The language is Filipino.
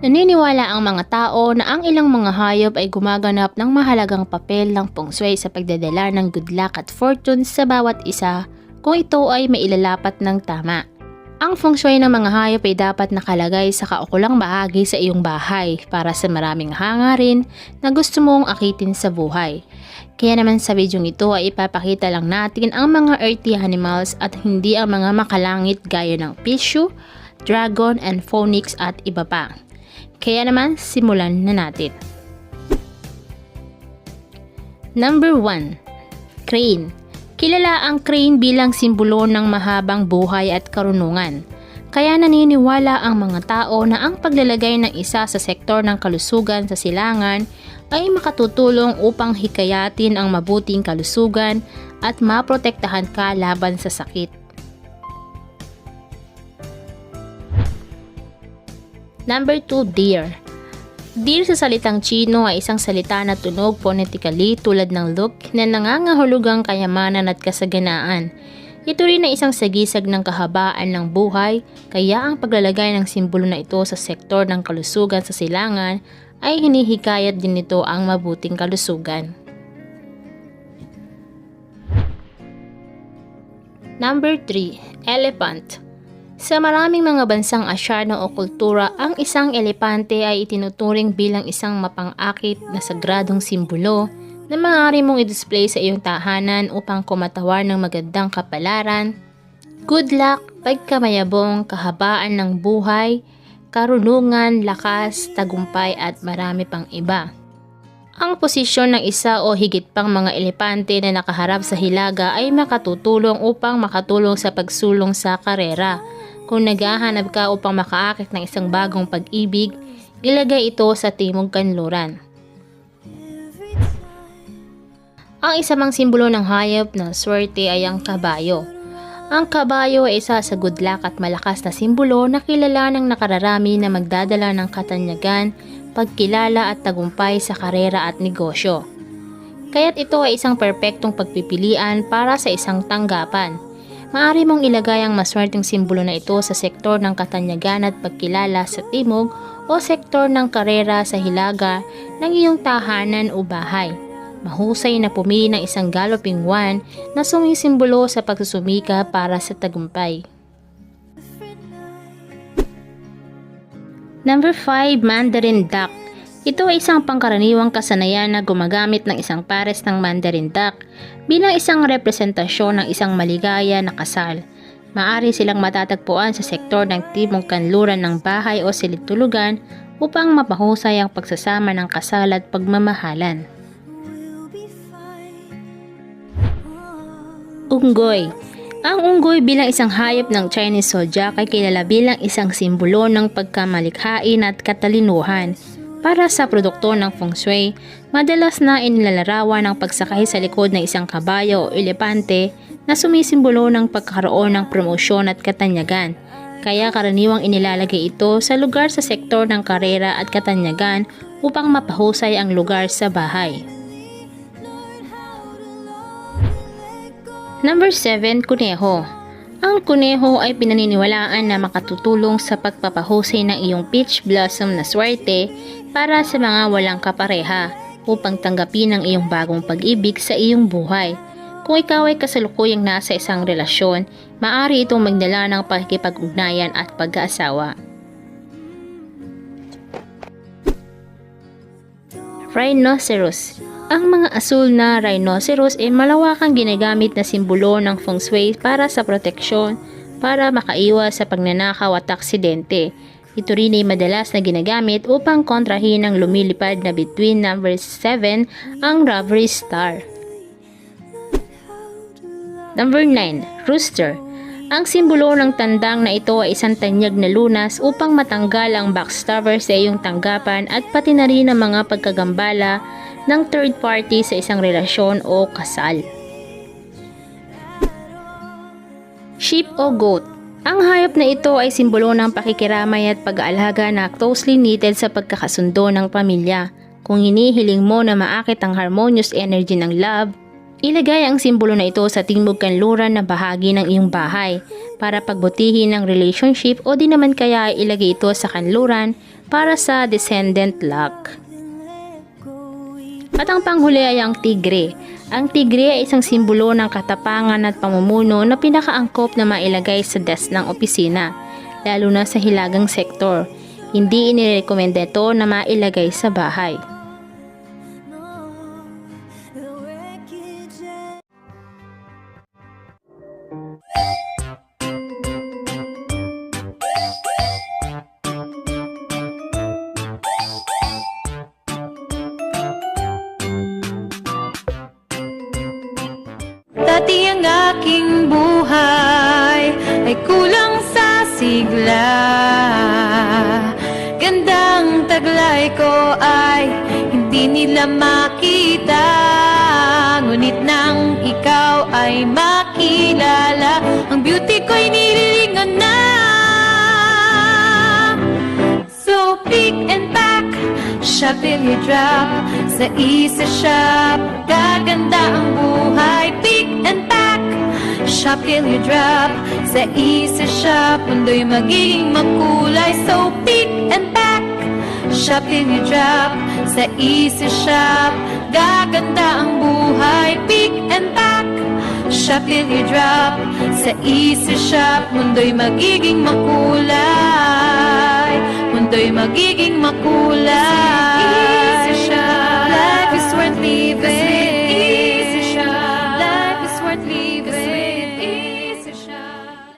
Naniniwala ang mga tao na ang ilang mga hayop ay gumaganap ng mahalagang papel ng feng shui sa pagdadala ng good luck at fortune sa bawat isa kung ito ay mailalapat ng tama. Ang feng shui ng mga hayop ay dapat nakalagay sa kaukulang bahagi sa iyong bahay para sa maraming hangarin na gusto mong akitin sa buhay. Kaya naman sa video ito ay ipapakita lang natin ang mga earthy animals at hindi ang mga makalangit gaya ng pishu, dragon, and phoenix at iba pa. Kaya naman, simulan na natin. Number 1. Crane. Kilala ang crane bilang simbolo ng mahabang buhay at karunungan. Kaya naniniwala ang mga tao na ang paglalagay ng isa sa sektor ng kalusugan sa silangan ay makatutulong upang hikayatin ang mabuting kalusugan at maprotektahan ka laban sa sakit. Number 2, deer. Deer sa salitang Chino ay isang salita na tunog phonetically tulad ng look na nangangahulugang kayamanan at kasaganaan. Ito rin ay isang sagisag ng kahabaan ng buhay, kaya ang paglalagay ng simbolo na ito sa sektor ng kalusugan sa silangan ay hinihikayat din nito ang mabuting kalusugan. Number 3, elephant. Sa maraming mga bansang Asyano o kultura, ang isang elepante ay itinuturing bilang isang mapangakit na sagradong simbolo na maaari mong i-display sa iyong tahanan upang kumatawar ng magandang kapalaran, good luck, pagkamayabong, kahabaan ng buhay, karunungan, lakas, tagumpay at marami pang iba. Ang posisyon ng isa o higit pang mga elepante na nakaharap sa hilaga ay makatutulong upang makatulong sa pagsulong sa karera. Kung naghahanap ka upang makaakit ng isang bagong pag-ibig, ilagay ito sa timog kanluran. Ang isa mang simbolo ng hayop na swerte ay ang kabayo. Ang kabayo ay isa sa good luck at malakas na simbolo na kilala ng nakararami na magdadala ng katanyagan, pagkilala at tagumpay sa karera at negosyo. Kaya't ito ay isang perpektong pagpipilian para sa isang tanggapan. Maari mong ilagay ang maswerteng simbolo na ito sa sektor ng katanyagan at pagkilala sa timog o sektor ng karera sa hilaga ng iyong tahanan o bahay. Mahusay na pumili ng isang galloping one na sumisimbolo sa pagsusumika para sa tagumpay. Number 5, Mandarin Duck. Ito ay isang pangkaraniwang kasanayan na gumagamit ng isang pares ng Mandarin Duck bilang isang representasyon ng isang maligaya na kasal. Maari silang matatagpuan sa sektor ng timong kanluran ng bahay o silid-tulugan upang mapahusay ang pagsasama ng kasal at pagmamahalan. Unggoy Ang unggoy bilang isang hayop ng Chinese zodiac ay kilala bilang isang simbolo ng pagkamalikhain at katalinuhan. Para sa produkto ng feng shui, madalas na inilalarawan ang pagsakay sa likod ng isang kabayo o elepante na sumisimbolo ng pagkakaroon ng promosyon at katanyagan. Kaya karaniwang inilalagay ito sa lugar sa sektor ng karera at katanyagan upang mapahusay ang lugar sa bahay. Number 7, kuneho. Ang kuneho ay pinaniniwalaan na makatutulong sa pagpapahusay ng iyong peach blossom na swerte para sa mga walang kapareha upang tanggapin ang iyong bagong pag-ibig sa iyong buhay. Kung ikaw ay kasalukuyang nasa isang relasyon, maaari itong magdala ng pakikipag-ugnayan at pag-aasawa. Rhinoceros ang mga asul na rhinoceros ay malawakang ginagamit na simbolo ng feng shui para sa proteksyon para makaiwas sa pagnanakaw at aksidente. Ito rin ay madalas na ginagamit upang kontrahin ang lumilipad na between number 7 ang Reverie Star. Number 9. Rooster ang simbolo ng tandang na ito ay isang tanyag na lunas upang matanggal ang backstabber sa iyong tanggapan at pati na rin ang mga pagkagambala ng third party sa isang relasyon o kasal. Sheep o goat Ang hayop na ito ay simbolo ng pakikiramay at pag-aalaga na closely knitted sa pagkakasundo ng pamilya. Kung hinihiling mo na maakit ang harmonious energy ng love, Ilagay ang simbolo na ito sa timog kanluran na bahagi ng iyong bahay para pagbutihin ang relationship o di naman kaya ilagay ito sa kanluran para sa descendant luck. At ang panghuli ay ang tigre. Ang tigre ay isang simbolo ng katapangan at pamumuno na pinakaangkop na mailagay sa desk ng opisina, lalo na sa hilagang sektor. Hindi inirekomenda ito na mailagay sa bahay. Aking buhay ay kulang sa sigla. Gandang taglay ko ay hindi nila makita Ngunit nang ikaw ay makilala Ang beauty ko'y nililingon na. So pick and pack, till you drop Sa isa shop, gaganda ang buhay. Pick and pack, shop till you drop? Sa isa shop, mundo'y magiging makulay. So pick and pack, shop till you drop? Sa isa shop, gaganda ang buhay. Pick and pack, shop till you drop? Sa isa shop, mundo'y magiging makulay. Mundo'y magiging makulay